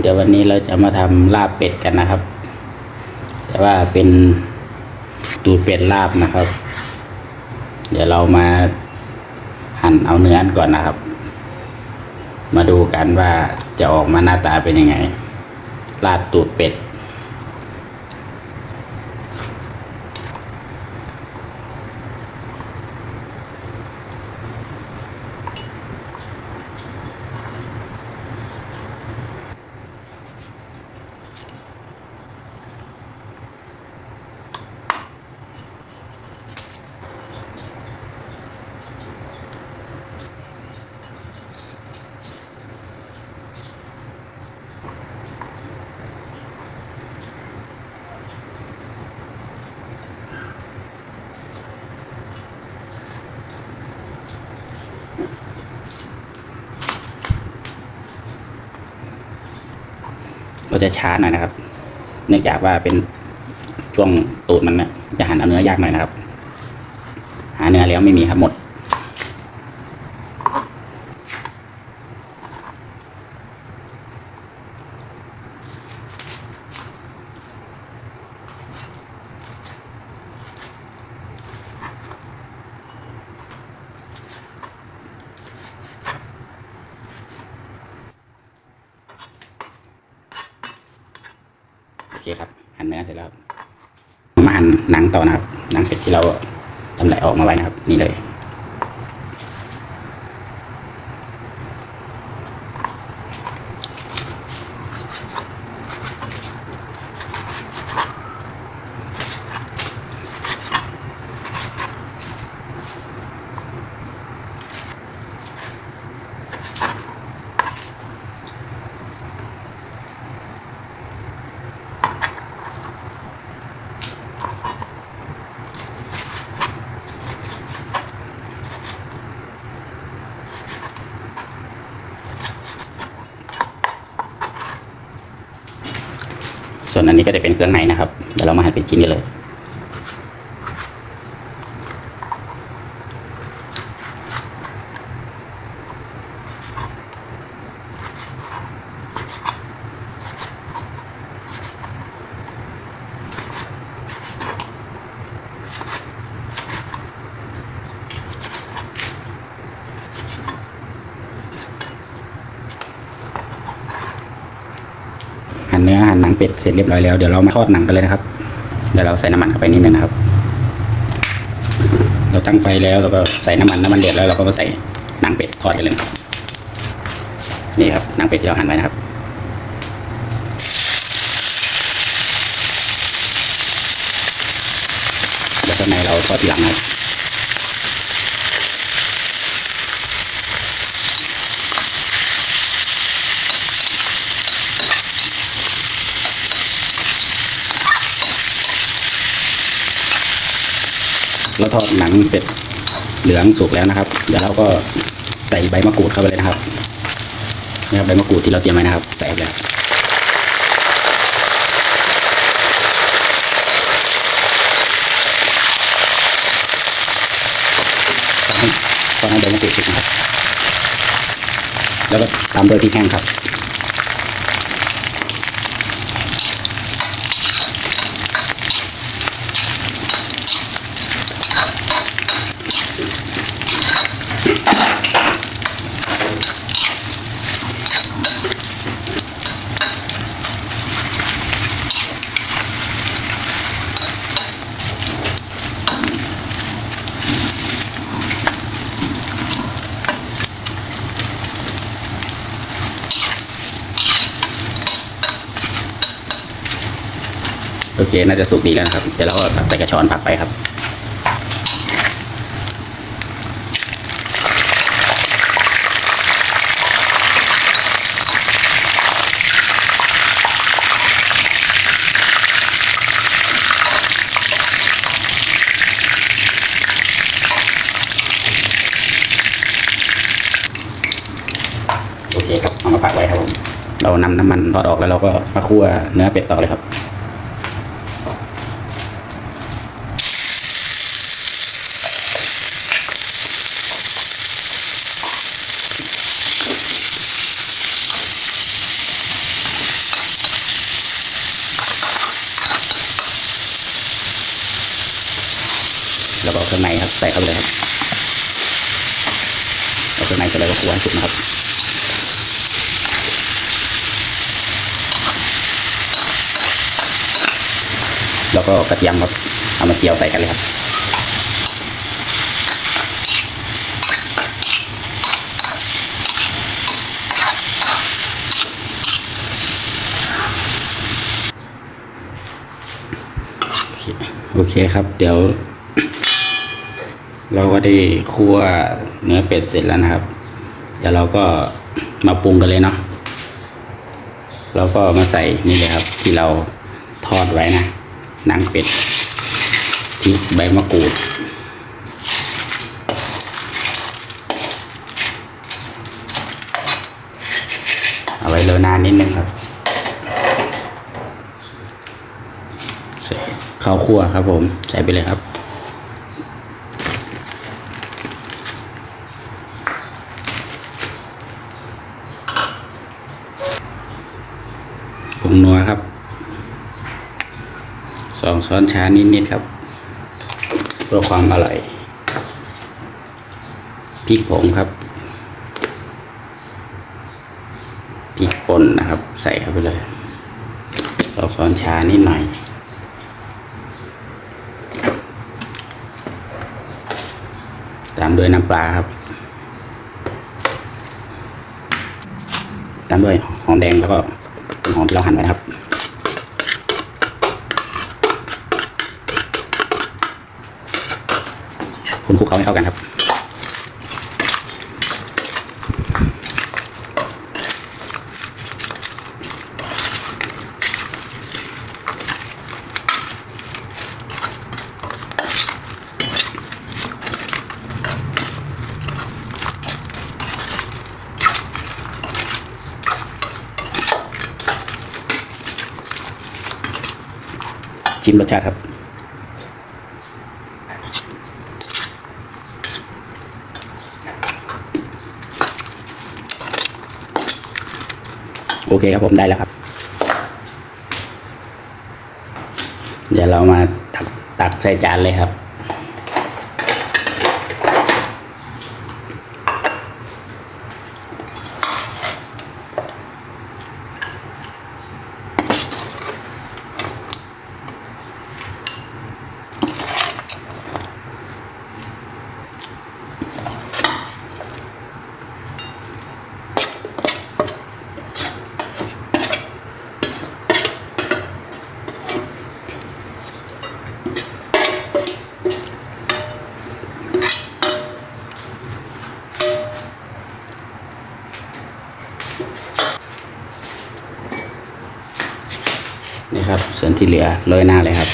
เดี๋ยววันนี้เราจะมาทำลาบเป็ดกันนะครับ แต่ว่าเป็นตูดเป็ดลาบนะครับ เดี๋ยวเรามาหั่นเอาเนื้อก่อนนะครับ มาดูกันว่าจะออกมาหน้าตาเป็นยังไง ลาบตูดเป็ด ก็จะช้าหน่อยนะครับ เนื่องจากว่าเป็นช่วงตูดมันนะจะหั่นเอาเนื้อยากหน่อยนะครับ หาเนื้อแล้วไม่มีครับหมด เคครับหั่นเนื้อเสร็จแล้วมาหั่นหนังต่อนะครับหนังเป็ดที่เราทำไหลออกมาไว้นะครับ นี่เลย ส่วนอันนี้ก็จะเป็นเครื่องในนะครับเดี๋ยวเรามาหั่นเป็นชิ้นกันเลย เนื้อหั่นหนังเป็ดเสร็จเรียบร้อยแล้วเดี๋ยวเรามาทอดหนังกันเลยนะครับเดี๋ยวเราใส่น้ำมันเข้าไปนิดนึงนะครับ เราตั้งไฟแล้วเราก็ใส่น้ำมันน้ำมันเดือดแล้วเราก็มาใส่หนังเป็ดทอดกันเลยนะครับนี่ครับหนังเป็ดที่เราหั่นไว้นะครับเดี๋ยวข้างในเราทอดทีหลังนะครับ เราทอดหนังเป็ดเหลืองสุกแล้วนะครับ เดี๋ยวเราก็ใส่ใบมะกรูดเข้าไปเลยนะครับนี่ครับใบมะกรูดที่เราเตรียมไว้นะครับ ใส่เข้าไปเลยตอนให้ใบมะกรูดสุกนะครับ แล้วก็ตามด้วยพริกแห้งครับ โอเค น่าจะสุกดีแล้วนะครับ เดี๋ยวเราก็ใส่กระชอนผักไปครับ โอเคครับ เอามาผักไว้ครับผม เรานำน้ำมันทอดออกแล้วเราก็มาคั่วเนื้อเป็ดต่อเลยครับ โเทไงครับใส่เข้าไปเลยเอาไปไหนก็ได้หัวสุดนะครับแล้วก็กระเทียมครับเอามาเจียวใส่กันเลยครับโอเคครับ เดี๋ยว เราก็ได้คั่วเนื้อเป็ดเสร็จแล้วนะครับ เดี๋ยวเราก็มาปรุงกันเลยเนาะเราก็มาใส่นี่เลยครับ ที่เราทอดไว้นะหนังเป็ดพริกใบมะกรูด เอาไว้เลอนานนิดนึงครับใส่ข้าวคั่วครับผม ใส่ไปเลยครับ นัวครับสองช้อนชานิดๆครับ เพื่อความอร่อยพริกผงครับพริกป่นนะครับ ใส่เข้าไปเลยสองช้อนชานิดหน่อย ตามด้วยน้ำปลาครับ ตามด้วยหอมแดงแล้วก็ ต้นหอมที่เราหั่นไว้นะครับคนคลุกเขาให้เข้ากันครับ ชิมรสชาติครับโอเคครับผมได้แล้วครับ เดี๋ยวเรามาตักตักใส่จานเลยครับ นี่ครับส่วนที่เหลือโรยหน้าเลยครับ